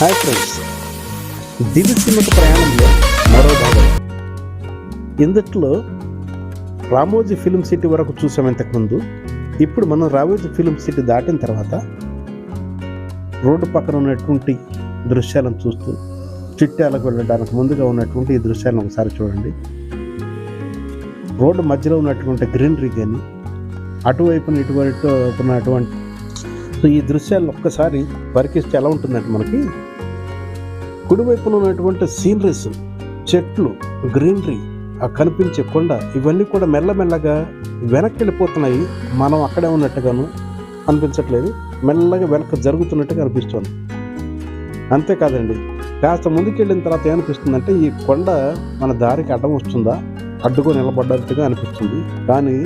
Hi friends. దివిసీమక ప్రయాణంలో మరో భాగం. ఇందట్లో రామోజీ ఫిలిం సిటీ వరకు చూసాం ఇంతకుముందు. ఇప్పుడు మనం రామోజీ ఫిలిం సిటీ దాటిన తర్వాత రోడ్డు పక్కన ఉన్నటువంటి దృశ్యాలను చూస్తూ చిట్టాలకు వెళ్ళడానికి ముందుగా ఉన్నటువంటి ఈ దృశ్యాలను ఒకసారి చూడండి. రోడ్డు మధ్యలో ఉన్నటువంటి గ్రీనరీ కానీ అటువైపున ఇటువైపు ఉన్నటువంటి సో ఈ దృశ్యాలను ఒక్కసారి పరికిస్తే ఎలా ఉంటుందంటే మనకి కుడివైపున ఉన్నటువంటి సీనరీస్ చెట్లు గ్రీనరీ ఆ కనిపించే కొండ ఇవన్నీ కూడా మెల్లమెల్లగా వెనక్కి వెళ్ళిపోతున్నాయి మనం అక్కడే ఉన్నట్టుగాను అనిపించట్లేదు. మెల్లగా వెనక్కి జరుగుతున్నట్టుగా అనిపిస్తుంది. అంతేకాదండి కాస్త ముందుకెళ్ళిన తర్వాత ఏమనిపిస్తుందంటే ఈ కొండ మన దారికి అడ్డం వస్తుందా? అడ్డుకొని నిలబడ్డట్టుగా అనిపిస్తుంది. కానీ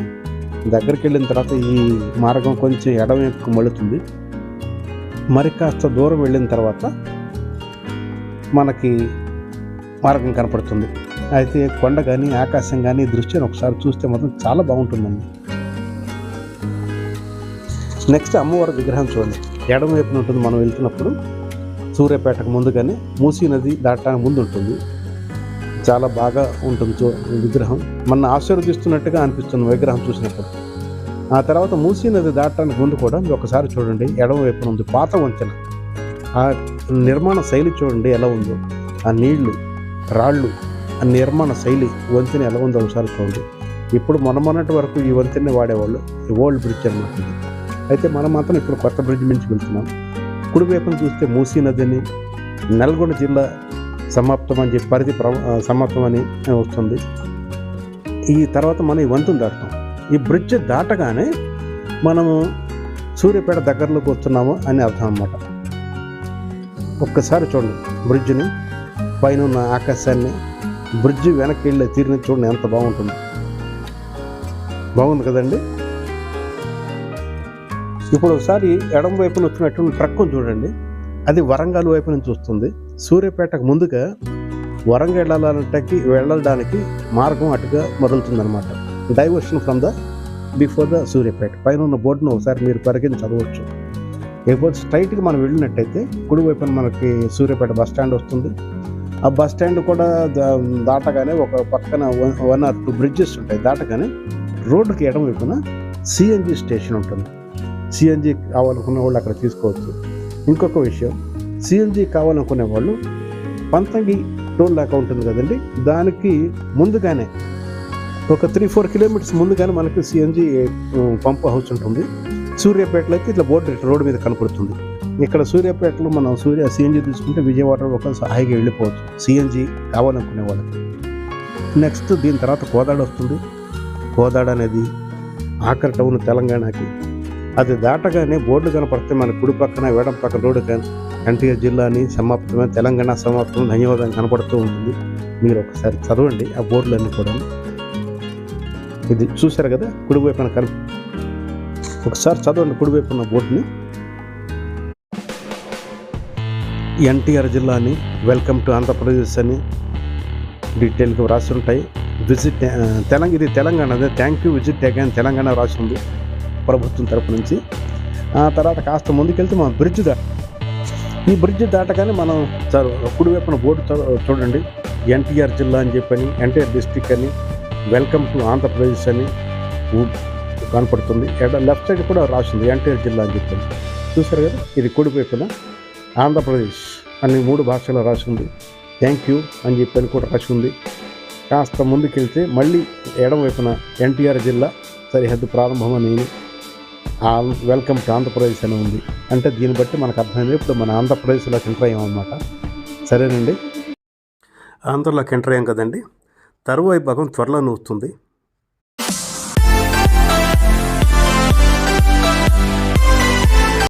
దగ్గరికి వెళ్ళిన తర్వాత ఈ మార్గం కొంచెం ఎడమవైపుకు మళ్ళుతుంది. మరి కాస్త దూరం వెళ్ళిన తర్వాత మనకి మార్గం కనపడుతుంది. అయితే కొండ కానీ ఆకాశం కానీ దృశ్యాన్ని ఒకసారి చూస్తే మాత్రం చాలా బాగుంటుందండి. నెక్స్ట్ అమ్మవారి విగ్రహం చూడండి. ఎడమ వైపున ఉంటుంది మనం వెళ్తున్నప్పుడు. సూర్యాపేటకు ముందుగానే మూసీ నది దాటడానికి ముందు ఉంటుంది. చాలా బాగా ఉంటుంది చూ విగ్రహం. మన ఆశీర్వదిస్తున్నట్టుగా అనిపిస్తుంది విగ్రహం చూసినప్పుడు. ఆ తర్వాత మూసీ నది దాటడానికి ముందు కూడా మీరు ఒకసారి చూడండి. ఎడమ వైపున ఉంది పాత వంతెన. ఆ నిర్మాణ శైలి చూడండి ఎలా ఉందో. ఆ నీళ్ళు రాళ్ళు ఆ నిర్మాణ శైలి వంతెన ఎలా ఉందో ఒకసారి చూడండి. ఇప్పుడు మన మొన్నటి వరకు ఈ వంతెన వాడేవాళ్ళు ఈ ఓల్డ్ బ్రిడ్జ్ అనమాట ఇది. అయితే మనం మాత్రం ఇప్పుడు కొత్త బ్రిడ్జ్ నుంచి వెళ్తున్నాం. కుడివైపున చూస్తే మూసీ నదిని నల్గొండ జిల్లా సమాప్తం అని చెప్పి పరిధి ప్ర సమాప్తం అని వస్తుంది. ఈ తర్వాత మనం ఈ వంతుని దాటుతాం. ఈ బ్రిడ్జ్ దాటగానే మనము సూర్యపేట దగ్గరలోకి వస్తున్నాము అని అర్థం అన్నమాట. ఒక్కసారి చూడండి. బ్రిడ్జ్ని పైన ఉన్న ఆకాశాన్ని బ్రిడ్జ్ వెనక్కి వెళ్ళే తీరుని చూడండి ఎంత బాగుంటుంది. బాగుంది కదండి? ఇప్పుడు ఒకసారి ఎడం వైపున వచ్చినటువంటి ట్రక్కును చూడండి. అది వరంగల్ వైపు నుంచి వస్తుంది. సూర్యపేటకు ముందుగా వరంగల్ వెళ్ళాలంటే వెళ్ళడానికి మార్గం అటుగా మొదలుతుందన్నమాట. Diversion from the before the Suryapet. పైన ఉన్న బోర్డును ఒకసారి మీరు పరిగెని చదవచ్చు. లేకపోతే స్ట్రైట్గా మనం వెళ్ళినట్టయితే కుడివైపున మనకి సూర్యాపేట బస్ స్టాండ్ వస్తుంది. ఆ బస్ స్టాండ్ కూడా దాటగానే ఒక పక్కన one- one R two bridges ఉంటాయి. దాటగానే రోడ్డుకి ఎడం వైపున సిఎన్జి స్టేషన్ ఉంటుంది. సిఎన్జి కావాలనుకునే వాళ్ళు అక్కడ తీసుకోవచ్చు. ఇంకొక విషయం సిఎన్జి కావాలనుకునే వాళ్ళు పంతంగి టోల్ లాగా ఉంటుంది కదండి. దానికి ముందుగానే ఒక త్రీ ఫోర్ కిలోమీటర్స్ ముందుగానే మనకి సిఎన్జి పంప్ హౌస్ ఉంటుంది. సూర్యాపేటలోకి ఇట్లా బోర్డు రోడ్డు మీద కనపడుతుంది. ఇక్కడ సూర్యాపేటలో మనం సూర్య సిఎన్జి తీసుకుంటే విజయవాడ ఒక హాయిగా వెళ్ళిపోవచ్చు. సిఎన్జి కావాలనుకునే వాళ్ళకి. నెక్స్ట్ దీని తర్వాత కోదాడ వస్తుంది. కోదాడ అనేది ఆఖరి టౌన్ తెలంగాణకి. అది దాటగానే బోర్డు కనపడితే మన కుడి పక్కన వేడం పక్కన రోడ్డు కానీ ఎన్టీఆర్ జిల్లాని సమాప్తమైన తెలంగాణ సమాప్తం ధన్యవాదం కనపడుతూ ఉంటుంది. మీరు ఒకసారి చదవండి ఆ బోర్డులన్నీ కూడా ఇది చూశారు కదా? కుడివైపున కనిపి ఒకసారి చదవండి కుడివైపున బోర్డుని. ఎన్టీఆర్ జిల్లా అని వెల్కమ్ టు ఆంధ్రప్రదేశ్ అని డీటెయిల్గా రాసి ఉంటాయి. విజిట్ తెలంగాణ ఇది తెలంగాణ అదే thank you visit again Telangana రాసి ఉంది ప్రభుత్వం తరపు నుంచి. ఆ తర్వాత కాస్త ముందుకెళ్తే మనం బ్రిడ్జ్ దా ఈ బ్రిడ్జ్ దాటగానే మనం సార్ కుడివైపున బోర్డు చూడండి. ఎన్టీఆర్ జిల్లా అని చెప్పని ఎన్టీఆర్ డిస్టిక్ అని వెల్కమ్ టు ఆంధ్రప్రదేశ్ అని కనపడుతుంది. ఎడ లెఫ్ట్ సైడ్ కూడా రాసింది ఎన్టీఆర్ జిల్లా అని చెప్పి. చూసారు కదా? ఇది కుడివైపున ఆంధ్రప్రదేశ్ అని మూడు భాషల్లో రాసింది థ్యాంక్ యూ అని చెప్పని కూడా రాసి ఉంది. కాస్త ముందుకెళ్తే మళ్ళీ ఎడం వైపున ఎన్టీఆర్ జిల్లా సరిహద్దు ప్రారంభమని ఆ వెల్కమ్ టు ఆంధ్రప్రదేశ్ అని ఉంది. అంటే దీన్ని బట్టి మనకు అర్థమైంది. ఇప్పుడు మన ఆంధ్రప్రదేశ్లోకి ఎంటర్ అయ్యామన్నమాట సరేనండి? ఆంధ్రలోకి ఎంటర్ అయ్యాం కదండి. తరువాయి భాగం త్వరలో వస్తుంది